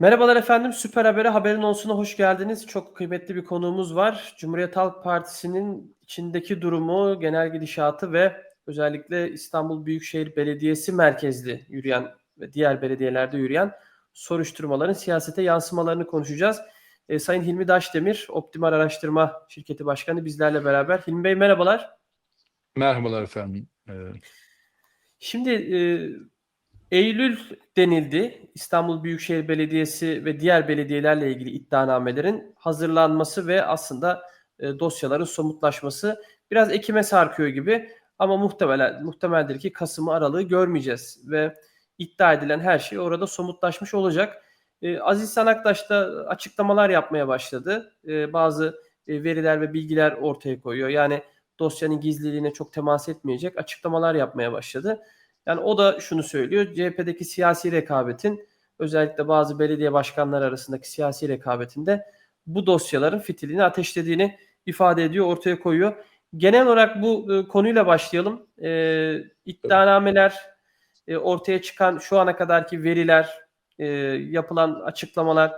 Merhabalar efendim, Süper Haber'e haberin olsuna hoş geldiniz. Çok kıymetli bir konuğumuz var. Cumhuriyet Halk Partisi'nin içindeki durumu, genel gidişatı ve özellikle İstanbul Büyükşehir Belediyesi merkezli yürüyen ve diğer belediyelerde yürüyen soruşturmaların siyasete yansımalarını konuşacağız. E, Sayın Hilmi Daşdemir, Optimal Araştırma Şirketi Başkanı bizlerle beraber. Hilmi Bey merhabalar. Merhabalar efendim. Ee, Şimdi e, Eylül denildi. İstanbul Büyükşehir Belediyesi ve diğer belediyelerle ilgili iddianamelerin hazırlanması ve aslında e, dosyaların somutlaşması biraz Ekim'e sarkıyor gibi ama muhtemelen muhtemeldir ki Kasım'ı Aralık'ı görmeyeceğiz ve iddia edilen her şey orada somutlaşmış olacak. E, Aziz Sanaktaş da açıklamalar yapmaya başladı. E, bazı veriler ve bilgiler ortaya koyuyor. Yani dosyanın gizliliğine çok temas etmeyecek açıklamalar yapmaya başladı. Yani o da şunu söylüyor. CHP'deki siyasi rekabetin özellikle bazı belediye başkanları arasındaki siyasi rekabetinde bu dosyaların fitilini ateşlediğini ifade ediyor, ortaya koyuyor. Genel olarak bu e, konuyla başlayalım. E, iddianameler, e, ortaya çıkan şu ana kadarki veriler, e, yapılan açıklamalar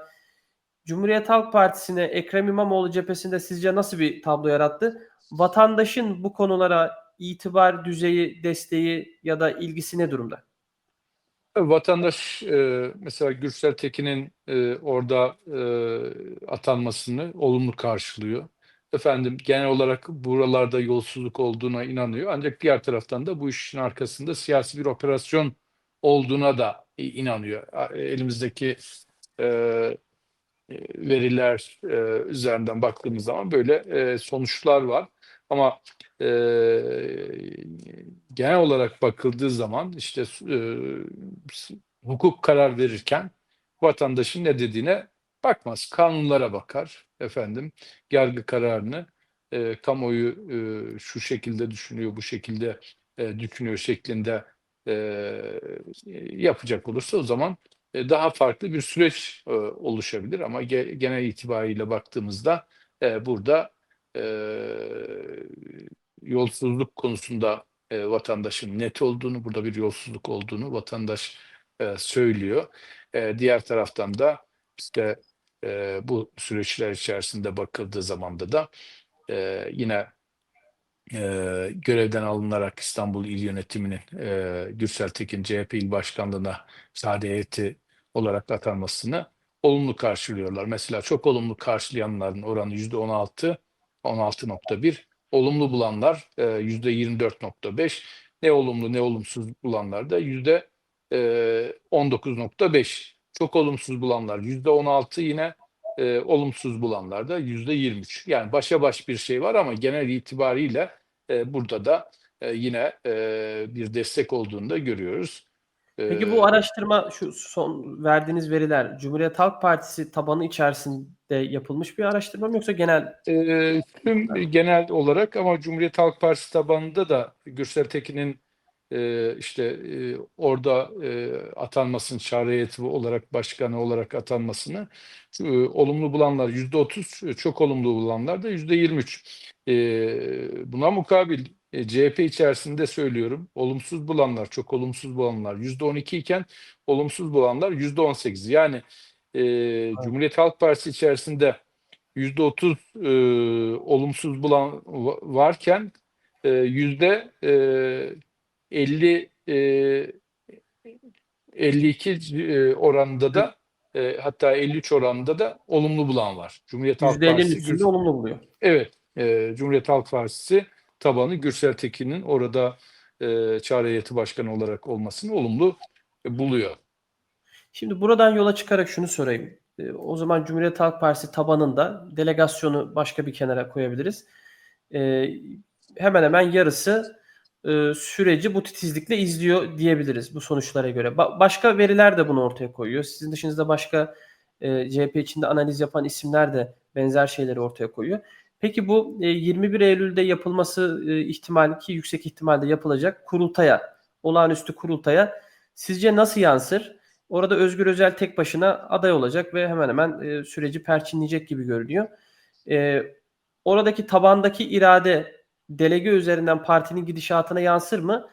Cumhuriyet Halk Partisi'ne Ekrem İmamoğlu cephesinde sizce nasıl bir tablo yarattı? Vatandaşın bu konulara itibar düzeyi, desteği ya da ilgisi ne durumda? Vatandaş e, mesela Gürsel Tekin'in e, orada e, atanmasını olumlu karşılıyor. Efendim genel olarak buralarda yolsuzluk olduğuna inanıyor. Ancak diğer taraftan da bu işin arkasında siyasi bir operasyon olduğuna da inanıyor. Elimizdeki e, veriler e, üzerinden baktığımız zaman böyle e, sonuçlar var. Ama e, genel olarak bakıldığı zaman işte e, hukuk karar verirken vatandaşın ne dediğine bakmaz. Kanunlara bakar efendim. Yargı kararını e, kamuoyu e, şu şekilde düşünüyor, bu şekilde e, düşünüyor şeklinde e, yapacak olursa o zaman e, daha farklı bir süreç e, oluşabilir ama ge- genel itibariyle baktığımızda e, burada yolsuzluk konusunda e, vatandaşın net olduğunu, burada bir yolsuzluk olduğunu vatandaş e, söylüyor. E, diğer taraftan da işte e, bu süreçler içerisinde bakıldığı zamanda da e, yine e, görevden alınarak İstanbul İl Yönetimi'nin e, Gürsel Tekin CHP İl Başkanlığı'na sade heyeti olarak atanmasını olumlu karşılıyorlar. Mesela çok olumlu karşılayanların oranı yüzde 16, 16.1. Olumlu bulanlar e, yüzde 24.5. Ne olumlu ne olumsuz bulanlar da yüzde e, 19.5. Çok olumsuz bulanlar yüzde 16 yine e, olumsuz bulanlar da yüzde 23. Yani başa baş bir şey var ama genel itibariyle e, burada da e, yine e, bir destek olduğunu da görüyoruz. Peki E, bu araştırma şu son verdiğiniz veriler Cumhuriyet Halk Partisi tabanı içerisinde yapılmış bir araştırma mı yoksa genel e, tüm genel olarak ama Cumhuriyet Halk Partisi tabanında da Gürsel Tekin'in e, işte e, orada e, atanmasını, heyeti olarak başkanı olarak atanmasını e, olumlu bulanlar yüzde otuz, çok olumlu bulanlar da yüzde yirmi üç. E, Buna mukabil e, CHP içerisinde söylüyorum, olumsuz bulanlar, çok olumsuz bulanlar yüzde on iki iken olumsuz bulanlar yüzde on sekiz. Yani e, Cumhuriyet Halk Partisi içerisinde yüzde otuz e, olumsuz bulan va- varken e, yüzde e, 50 e, 52 e, oranında da e, hatta 53 oranında da olumlu bulan var. Cumhuriyet Halk %50'nin Partisi Gürs- olumlu buluyor? Evet, e, Cumhuriyet Halk Partisi tabanı Gürsel Tekin'in orada e, çağrı heyeti başkanı olarak olmasını olumlu buluyor. Şimdi buradan yola çıkarak şunu sorayım. E, O zaman Cumhuriyet Halk Partisi tabanında delegasyonu başka bir kenara koyabiliriz. E, hemen hemen yarısı e, süreci bu titizlikle izliyor diyebiliriz bu sonuçlara göre. Ba- başka veriler de bunu ortaya koyuyor. Sizin dışınızda başka e, CHP içinde analiz yapan isimler de benzer şeyleri ortaya koyuyor. Peki bu e, 21 Eylül'de yapılması e, ihtimali ki yüksek ihtimalle yapılacak kurultaya, olağanüstü kurultaya sizce nasıl yansır? Orada Özgür Özel tek başına aday olacak ve hemen hemen e, süreci perçinleyecek gibi görünüyor. E, oradaki tabandaki irade delege üzerinden partinin gidişatına yansır mı?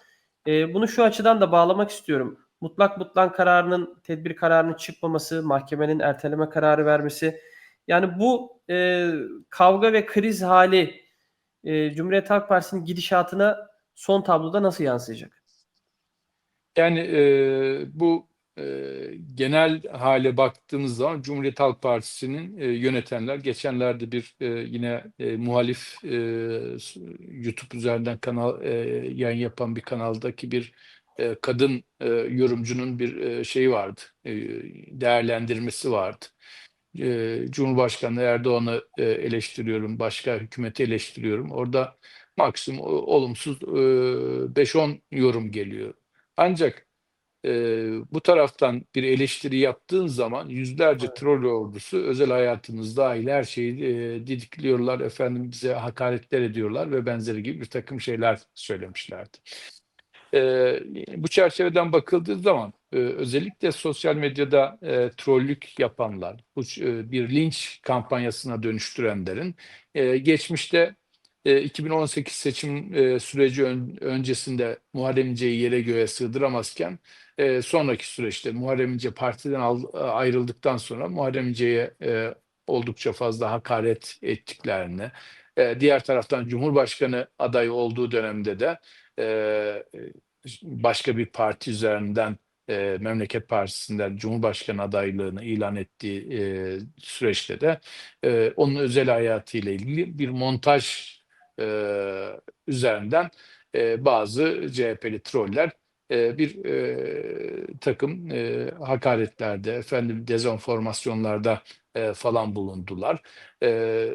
E, bunu şu açıdan da bağlamak istiyorum. mutlak mutlak kararının tedbir kararının çıkmaması, mahkemenin erteleme kararı vermesi yani bu e, kavga ve kriz hali e, Cumhuriyet Halk Partisi'nin gidişatına son tabloda nasıl yansıyacak? Yani e, bu genel hale baktığımız zaman Cumhuriyet Halk Partisi'nin e, yönetenler geçenlerde bir e, yine e, muhalif YouTube üzerinden kanal yayın yapan bir kanaldaki bir kadın yorumcunun bir e, şeyi vardı, değerlendirmesi vardı. Cumhurbaşkanı Erdoğan'ı eleştiriyorum, başka hükümeti eleştiriyorum. Orada maksimum olumsuz e, 5-10 yorum geliyor. Ancak e, bu taraftan bir eleştiri yaptığın zaman yüzlerce Evet. troll ordusu özel hayatımız dahil her şeyi e, didikliyorlar, efendim bize hakaretler ediyorlar ve benzeri gibi bir takım şeyler söylemişlerdi. E, bu çerçeveden bakıldığı zaman e, özellikle sosyal medyada e, trollük yapanlar, bu e, bir linç kampanyasına dönüştürenlerin e, geçmişte e, 2018 seçim e, süreci ön- öncesinde Muharrem İnce'yi yere göğe sığdıramazken e, sonraki süreçte Muharrem İnce partiden ayrıldıktan sonra Muharrem İnce'ye e, oldukça fazla hakaret ettiklerini, e, diğer taraftan Cumhurbaşkanı adayı olduğu dönemde de e, başka bir parti üzerinden e, Memleket Partisi'nden Cumhurbaşkanı adaylığını ilan ettiği e, süreçte de e, onun özel hayatıyla ilgili bir montaj e, üzerinden e, bazı CHP'li troller e, bir e, takım e, hakaretlerde, efendim dezenformasyonlarda e, falan bulundular. E,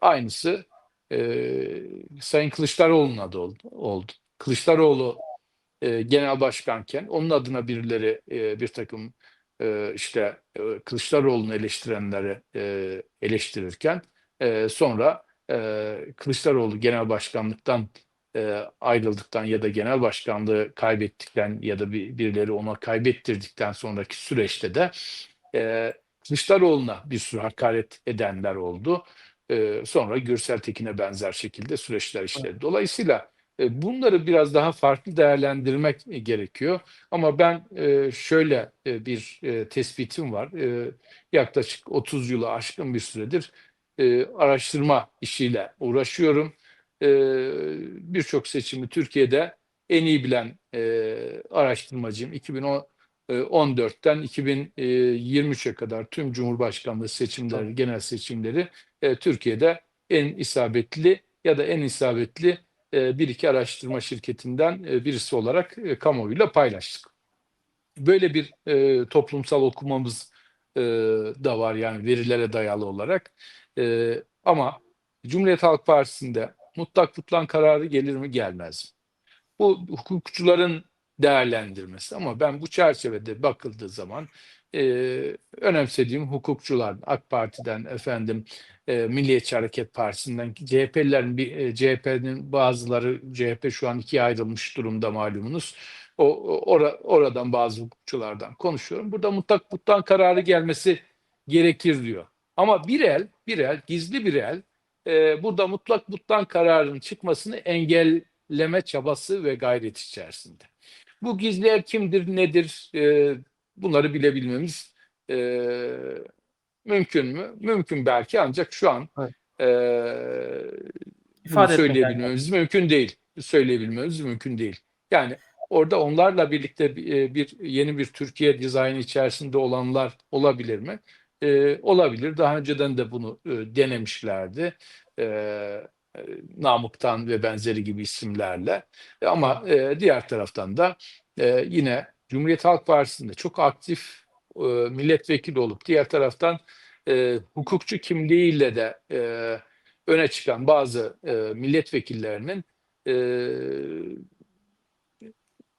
aynısı e, Sayın Kılıçdaroğlu'na da oldu. oldu. Kılıçdaroğlu e, genel başkanken onun adına birileri e, bir takım e, işte e, Kılıçdaroğlu'nu eleştirenleri e, eleştirirken e, sonra e, Kılıçdaroğlu genel başkanlıktan e, ayrıldıktan ya da genel başkanlığı kaybettikten ya da bir, birileri ona kaybettirdikten sonraki süreçte de e, Kılıçdaroğlu'na bir sürü hakaret edenler oldu. E, sonra Gürsel Tekin'e benzer şekilde süreçler işledi. Dolayısıyla e, bunları biraz daha farklı değerlendirmek gerekiyor. Ama ben e, şöyle e, bir e, tespitim var. E, Yaklaşık 30 yılı aşkın bir süredir e, araştırma işiyle uğraşıyorum. E, Birçok seçimi Türkiye'de en iyi bilen e, araştırmacıyım. 2014'ten 2023'e kadar tüm Cumhurbaşkanlığı seçimleri, Tabii. genel seçimleri e, Türkiye'de en isabetli ya da en isabetli e, bir iki araştırma şirketinden e, birisi olarak e, kamuoyuyla paylaştık. Böyle bir e, toplumsal okumamız e, da var yani verilere dayalı olarak. E, ama Cumhuriyet Halk Partisi'nde mutlak tutulan kararı gelir mi gelmez mi? Bu hukukçuların değerlendirmesi ama ben bu çerçevede bakıldığı zaman e, önemsediğim hukukçular AK Parti'den efendim e, Milliyetçi Hareket Partisi'nden CHP'lilerin e, CHP'nin bazıları CHP şu an ikiye ayrılmış durumda malumunuz. O- ora- oradan bazı hukukçulardan konuşuyorum. Burada mutlak mutlak kararı gelmesi gerekir diyor. Ama bir el, bir el, gizli bir el e, burada mutlak mutlak kararın çıkmasını engelleme çabası ve gayret içerisinde. Bu gizli el kimdir, nedir? E, bunları bilebilmemiz e, mümkün mü? Mümkün belki ancak şu an e, İfade söyleyebilmemiz mümkün değil. Söyleyebilmemiz mümkün değil. Yani orada onlarla birlikte bir, e, bir yeni bir Türkiye dizaynı içerisinde olanlar olabilir mi? E, olabilir. Daha önceden de bunu e, denemişlerdi. E, e, Namık'tan ve benzeri gibi isimlerle. E, Ama e, diğer taraftan da e, yine Cumhuriyet Halk Partisi'nde çok aktif e, milletvekili olup diğer taraftan e, hukukçu kimliğiyle de e, öne çıkan bazı e, milletvekillerinin e,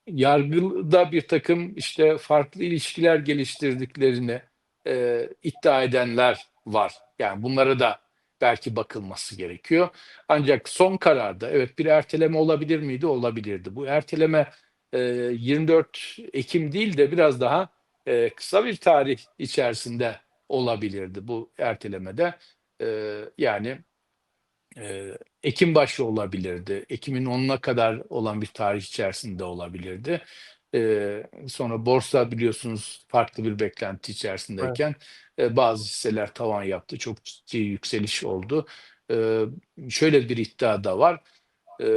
yargıda bir takım işte farklı ilişkiler geliştirdiklerini e, iddia edenler var. Yani bunlara da belki bakılması gerekiyor. Ancak son kararda evet bir erteleme olabilir miydi? Olabilirdi. Bu erteleme e, 24 Ekim değil de biraz daha e, kısa bir tarih içerisinde olabilirdi bu ertelemede. E, yani e, Ekim başı olabilirdi. Ekim'in 10'una kadar olan bir tarih içerisinde olabilirdi. E, sonra borsa biliyorsunuz farklı bir beklenti içerisindeyken e, bazı hisseler tavan yaptı. Çok ciddi yükseliş oldu. E, şöyle bir iddia da var. E,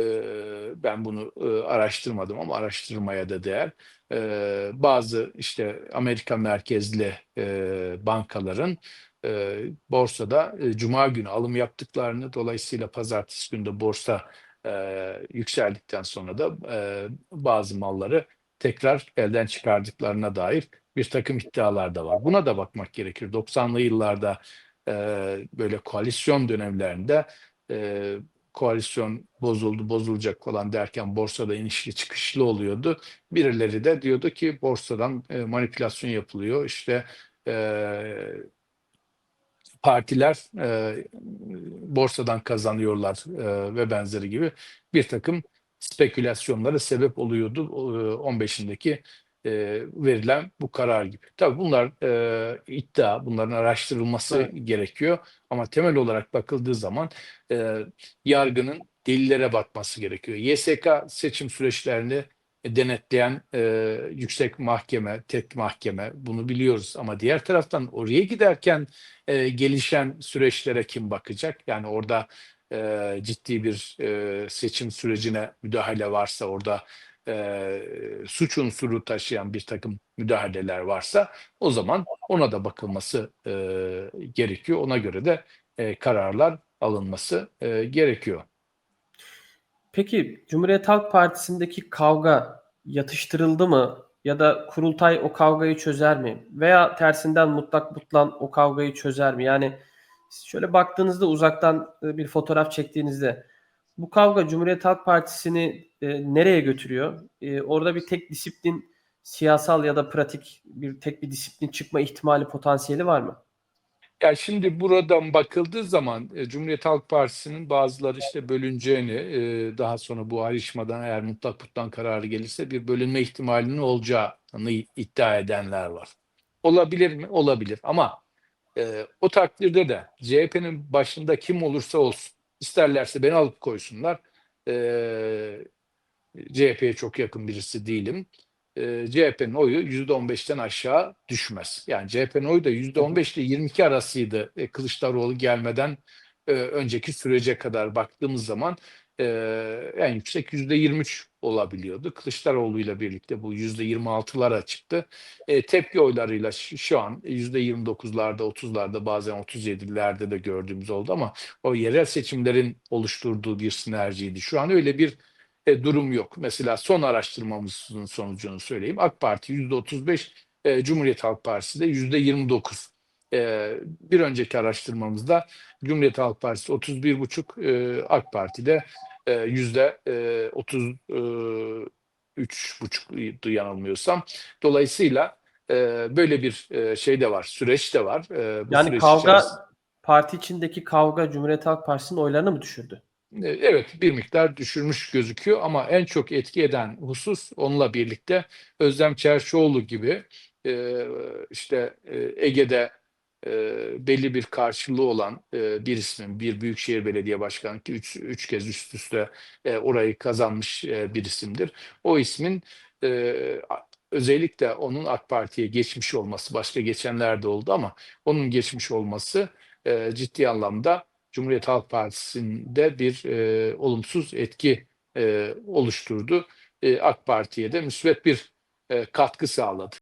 ben bunu e, araştırmadım ama araştırmaya da değer. E, bazı işte Amerika merkezli e, bankaların e, borsada e, Cuma günü alım yaptıklarını dolayısıyla pazartesi günü de borsa e, yükseldikten sonra da e, bazı malları tekrar elden çıkardıklarına dair bir takım iddialar da var. Buna da bakmak gerekir. 90'lı yıllarda e, böyle koalisyon dönemlerinde e, koalisyon bozuldu, bozulacak falan derken borsada inişli çıkışlı oluyordu. Birileri de diyordu ki borsadan e, manipülasyon yapılıyor. İşte e, partiler e, borsadan kazanıyorlar e, ve benzeri gibi bir takım spekülasyonlara sebep oluyordu e, 15'indeki e, verilen bu karar gibi. Tabii bunlar e, iddia, bunların araştırılması Evet. gerekiyor ama temel olarak bakıldığı zaman e, yargının delillere bakması gerekiyor. YSK seçim süreçlerini denetleyen e, yüksek mahkeme, tek mahkeme bunu biliyoruz ama diğer taraftan oraya giderken e, gelişen süreçlere kim bakacak? Yani orada e, ciddi bir e, seçim sürecine müdahale varsa orada e, suç unsuru taşıyan bir takım müdahaleler varsa o zaman ona da bakılması e, gerekiyor. Ona göre de e, kararlar alınması e, gerekiyor. Peki Cumhuriyet Halk Partisi'ndeki kavga yatıştırıldı mı? Ya da kurultay o kavgayı çözer mi? Veya tersinden mutlak mutlan o kavgayı çözer mi? Yani şöyle baktığınızda uzaktan e, bir fotoğraf çektiğinizde bu kavga Cumhuriyet Halk Partisi'ni e, nereye götürüyor? E, orada bir tek disiplin siyasal ya da pratik bir tek bir disiplin çıkma ihtimali potansiyeli var mı? Ya şimdi buradan bakıldığı zaman e, Cumhuriyet Halk Partisi'nin bazıları işte bölüneceğini, e, daha sonra bu ayrışmadan eğer mutlak mutlak kararı gelirse bir bölünme ihtimalinin olacağını iddia edenler var. Olabilir mi? Olabilir. Ama e, o takdirde de CHP'nin başında kim olursa olsun, isterlerse beni alıp koysunlar. E, CHP'ye çok yakın birisi değilim. E, CHP'nin oyu %15'ten aşağı düşmez. Yani CHP'nin oyu da %15 ile 22 arasıydı e, Kılıçdaroğlu gelmeden e, önceki sürece kadar baktığımız zaman e, en yüksek %23 olabiliyordu. Kılıçdaroğlu ile birlikte bu %26'lara çıktı. E, tepki oylarıyla şu, an %29'larda, 30'larda bazen 37'lerde de gördüğümüz oldu ama o yerel seçimlerin oluşturduğu bir sinerjiydi. Şu an öyle bir e, durum yok. Mesela son araştırmamızın sonucunu söyleyeyim. AK Parti %35, e, Cumhuriyet Halk Partisi de %29. E, bir önceki araştırmamızda Cumhuriyet Halk Partisi 31,5, e, AK Parti'de e, yüzde e, 33,5 yanılmıyorsam. Dolayısıyla e, böyle bir e, şey de var, süreç de var. E, bu Yani süreç kavga içerisinde- parti içindeki kavga Cumhuriyet Halk Partisi'nin oylarını mı düşürdü? E, Evet bir miktar düşürmüş gözüküyor ama en çok etki eden husus onunla birlikte Özlem Çerçioğlu gibi e, işte e, Ege'de e, belli bir karşılığı olan e, bir ismin, bir büyükşehir belediye başkanı ki üç, üç kez üst üste e, orayı kazanmış e, bir isimdir. O ismin e, özellikle onun AK Parti'ye geçmiş olması, başka geçenler de oldu ama onun geçmiş olması e, ciddi anlamda Cumhuriyet Halk Partisi'nde bir e, olumsuz etki e, oluşturdu. E, AK Parti'ye de müsbet bir e, katkı sağladı.